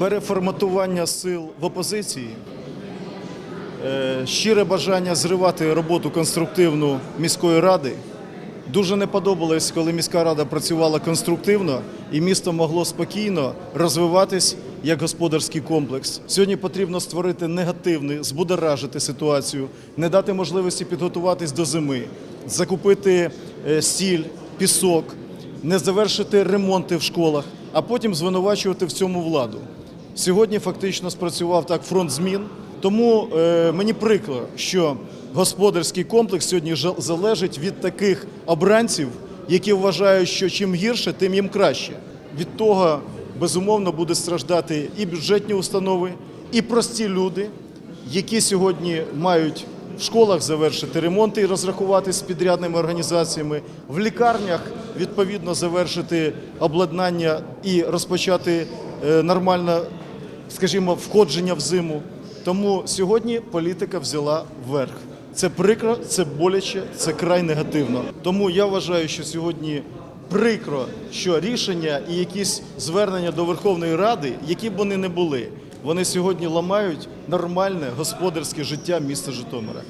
переформатування сил в опозиції, е, щире бажання зривати роботу конструктивну міської ради. Дуже не подобалось, коли міська рада працювала конструктивно і місто могло спокійно розвиватись як господарський комплекс. Сьогодні потрібно створити негативний, збудоражити ситуацію, не дати можливості підготуватись до зими, закупити е, сіль, пісок, не завершити ремонти в школах, а потім звинувачувати в цьому владу. Сьогодні фактично спрацював так фронт змін. Тому е, мені прикро, що господарський комплекс сьогодні залежить від таких обранців, які вважають, що чим гірше, тим їм краще. Від того безумовно буде страждати і бюджетні установи, і прості люди, які сьогодні мають в школах завершити ремонти і розрахуватися з підрядними організаціями, в лікарнях відповідно завершити обладнання і розпочати е, нормально, скажімо, входження в зиму. Тому сьогодні політика взяла вверх. Це прикро, це боляче, це край негативно. Тому я вважаю, що сьогодні прикро, що рішення і якісь звернення до Верховної Ради, які б вони не були, вони сьогодні ламають нормальне господарське життя міста Житомира.